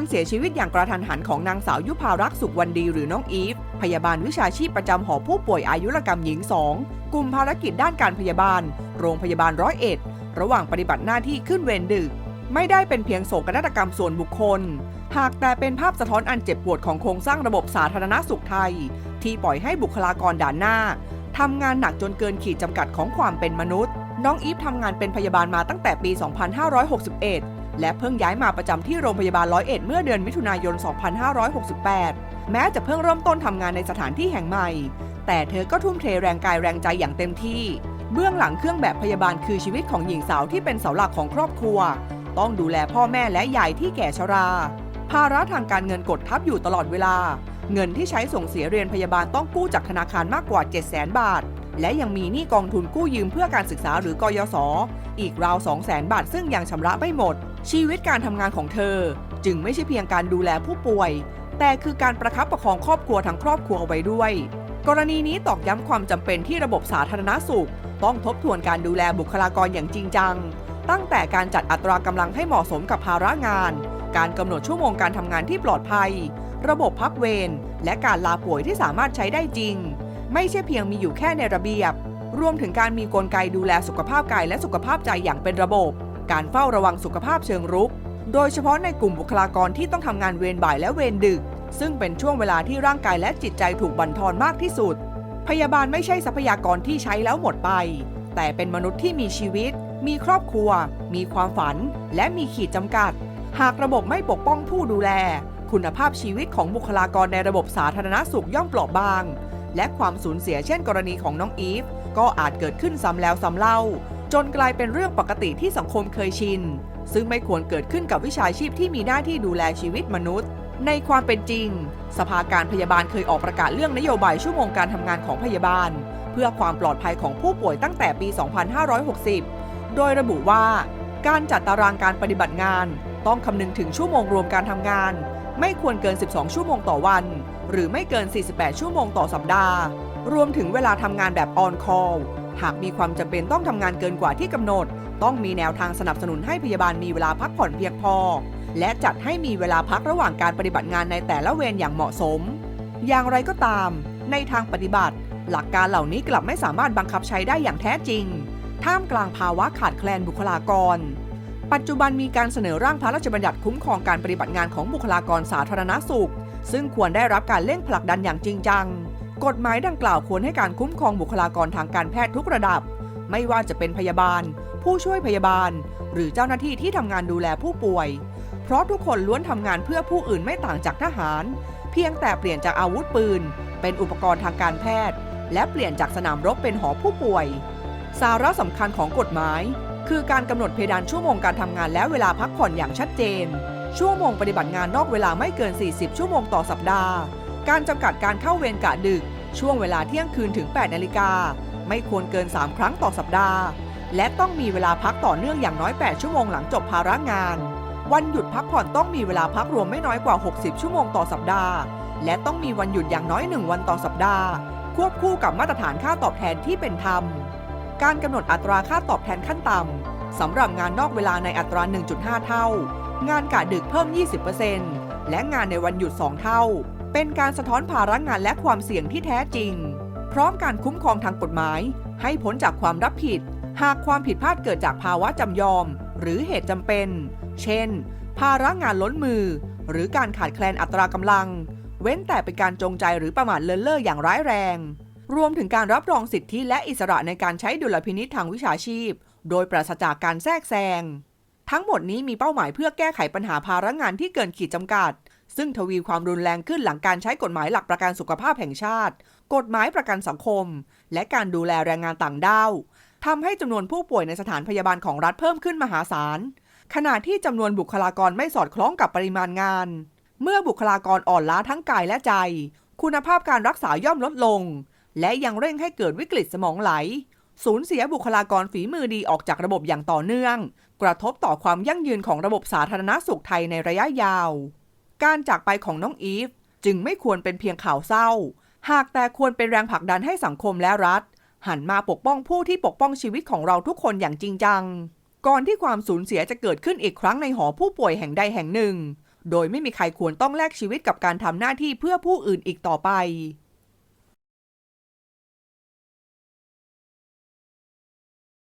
การเสียชีวิตอย่างกระทันหันของนางสาวยุพารักษ์สุขวันดีหรือน้องอีฟ พยาบาลวิชาชีพประจำหอผู้ป่วยอายุรกรรมหญิงสองกลุ่มภารกิจด้านการพยาบาล โรงพยาบาลร้อยเอ็ด ระหว่างปฏิบัติหน้าที่ขึ้นเวรดึก ไม่ได้เป็นเพียงโศกนาฏกรรมส่วนบุคคล หากแต่เป็นภาพสะท้อนอันเจ็บปวดของโครงสร้างระบบสาธารณสุขไทย ที่ปล่อยให้บุคลากรด่านหน้าทำงานหนักจนเกินขีดจำกัดของความเป็นมนุษย์ น้องอีฟทำงานเป็นพยาบาลมาตั้งแต่ปี 2561 และเพิ่งย้ายมาประจำที่โรงพยาบาลร้อยเอ็ดเมื่อเดือนมิถุนายน 2568 แม้จะเพิ่งเริ่มต้นทำงานในสถานที่แห่งใหม่ แต่เธอก็ทุ่มเทแรงกายแรงใจอย่างเต็มที่ เบื้องหลังเครื่องแบบพยาบาลคือชีวิตของหญิงสาวที่เป็นเสาหลักของครอบครัว ต้องดูแลพ่อแม่และยายที่แก่ชรา ภาระทางการเงินกดทับอยู่ตลอดเวลา เงินที่ใช้ส่งเสียเรียนพยาบาลต้องกู้จากธนาคารมากกว่า 7 0 0 0 0 0 บาทและยังมีหนี้กองทุนกู้ยืมเพื่อการศึกษาหรือกยศอีกราว 2 0 0 0 0 0 บาท ซึ่งยังชำระไม่หมด ชีวิตการทำงานของเธอ จึงไม่ใช่เพียงการดูแลผู้ป่วย แต่คือการประคับประคองครอบครัวทั้งครอบครัวเอาไว้ด้วย กรณีนี้ตอกย้ำความจำเป็นที่ระบบสาธารณสุข ต้องทบทวนการดูแลบุคลากรอย่างจริงจัง ตั้งแต่การจัดอัตรากำลังให้เหมาะสมกับภาระงาน การกำหนดชั่วโมงการทำงานที่ปลอดภัย ระบบพักเวรและการลาป่วยที่สามารถใช้ได้จริง ไม่ใช่เพียงมีอยู่แค่ในระเบียบ รวมถึงการมีกลไกดูแลสุขภาพกายและสุขภาพใจอย่างเป็นระบบ การเฝ้าระวังสุขภาพเชิงรุก โดยเฉพาะในกลุ่มบุคลากรที่ต้องทำงานเวรบ่ายและเวรดึก ซึ่งเป็นช่วงเวลาที่ร่างกายและจิตใจถูกบั่นทอนมากที่สุด พยาบาลไม่ใช่ทรัพยากรที่ใช้แล้วหมดไป แต่เป็นมนุษย์ที่มีชีวิต มีครอบครัว มีความฝัน และมีขีดจำกัด หากระบบไม่ปกป้องผู้ดูแล คุณภาพชีวิตของบุคลากรในระบบสาธารณสุขย่อมเปราะบาง และความสูญเสียเช่นกรณีของน้องอีฟก็อาจเกิดขึ้นซ้ำแล้วซ้ำเล่า จนกลายเป็นเรื่องปกติที่สังคมเคยชิน ซึ่งไม่ควรเกิดขึ้นกับวิชาชีพที่มีหน้าที่ดูแลชีวิตมนุษย์ ในความเป็นจริง สภาการพยาบาลเคยออกประกาศเรื่องนโยบายชั่วโมงการทำงานของพยาบาล เพื่อความปลอดภัยของผู้ป่วยตั้งแต่ปี 2560 โดยระบุว่า การจัดตารางการปฏิบัติงาน ต้องคำนึงถึงชั่วโมงรวมการทำงาน ไม่ควรเกิน 12 ชั่วโมงต่อวัน หรือไม่เกิน 48 ชั่วโมงต่อสัปดาห์ รวมถึงเวลาทำงานแบบออนคอลหากมีความจำเป็นต้องทำงานเกินกว่าที่กำหนด ต้องมีแนวทางสนับสนุนให้พยาบาลมีเวลาพักผ่อนเพียงพอ และจัดให้มีเวลาพักระหว่างการปฏิบัติงานในแต่ละเวรอย่างเหมาะสม อย่างไรก็ตาม ในทางปฏิบัติ หลักการเหล่านี้กลับไม่สามารถบังคับใช้ได้อย่างแท้จริง ท่ามกลางภาวะขาดแคลนบุคลากร ปัจจุบันมีการเสนอร่างพระราชบัญญัติคุ้มครองการปฏิบัติงานของบุคลากรสาธารณสุข ซึ่งควรได้รับการเร่งผลักดันอย่างจริงจัง กฎหมายดังกล่าวควรให้การคุ้มครองบุคลากรทางการแพทย์ทุกระดับ ไม่ว่าจะเป็นพยาบาล ผู้ช่วยพยาบาล หรือเจ้าหน้าที่ที่ทำงานดูแลผู้ป่วย เพราะทุกคนล้วนทำงานเพื่อผู้อื่นไม่ต่างจากทหาร เพียงแต่เปลี่ยนจากอาวุธปืน เป็นอุปกรณ์ทางการแพทย์ และเปลี่ยนจากสนามรบเป็นหอผู้ป่วย สาระสำคัญของกฎหมาย คือการกำหนดเพดานชั่วโมงการทำงานและเวลาพักผ่อนอย่างชัดเจน ชั่วโมงปฏิบัติงานนอกเวลาไม่เกิน 40 ชั่วโมงต่อสัปดาห์ การจำกัดการเข้าเวรกะดึก ช่วงเวลาเที่ยงคืนถึง 8 นาฬิกา ไม่ควรเกิน 3 ครั้งต่อสัปดาห์ และต้องมีเวลาพักต่อเนื่องอย่างน้อย 8 ชั่วโมงหลังจบภาระงาน วันหยุดพักผ่อนต้องมีเวลาพักรวมไม่น้อยกว่า 60 ชั่วโมงต่อสัปดาห์ และต้องมีวันหยุดอย่างน้อย 1 วันต่อสัปดาห์ ควบคู่กับมาตรฐานค่าตอบแทนที่เป็นธรรม การกำหนดอัตราค่าตอบแทนขั้นต่ำสำหรับงานนอกเวลาในอัตรา 1.5 เท่า งานกะดึกเพิ่ม 20%และงานในวันหยุด 2 เท่า เป็นการสะท้อนภาระงานและความเสี่ยงที่แท้จริง พร้อมการคุ้มครองทางกฎหมาย ให้พ้นจากความรับผิด หากความผิดพลาดเกิดจากภาวะจำยอม หรือเหตุจำเป็น เช่น ภาระงานล้นมือ หรือการขาดแคลนอัตรากำลัง เว้นแต่เป็นการจงใจหรือประมาทเลินเล่ออย่างร้ายแรง รวมถึงการรับรองสิทธิและอิสระในการใช้ดุลพินิษทางวิชาชีพ โดยปราศจากการแทรกแซงทั้งหมดนี้มีเป้าหมายเพื่อแก้ไขปัญหาภาระงานที่เกินขีดจำกัด ซึ่งทวีความรุนแรงขึ้นหลังการใช้กฎหมายหลักประกันสุขภาพแห่งชาติ กฎหมายประกันสังคม และการดูแลแรงงานต่างด้าวทำให้จำนวนผู้ป่วยในสถานพยาบาลของรัฐเพิ่มขึ้นมหาศาล ขณะที่จำนวนบุคลากรไม่สอดคล้องกับปริมาณงาน เมื่อบุคลากรอ่อนล้าทั้งกายและใจ คุณภาพการรักษาย่อมลดลง และยังเร่งให้เกิดวิกฤตสมองไหล สูญเสียบุคลากรฝีมือดีออกจากระบบอย่างต่อเนื่อง กระทบต่อความยั่งยืนของระบบสาธารณสุขไทยในระยะยาว การจากไปของน้องอีฟ จึงไม่ควรเป็นเพียงข่าวเศร้า หากแต่ควรเป็นแรงผลักดันให้สังคมและรัฐ หันมาปกป้องผู้ที่ปกป้องชีวิตของเราทุกคนอย่างจริงจัง ก่อนที่ความสูญเสียจะเกิดขึ้นอีกครั้งในหอผู้ป่วยแห่งใดแห่งหนึ่ง โดยไม่มีใครควรต้องแลกชีวิตกับการทำหน้าที่เพื่อผู้อื่นอีกต่อไป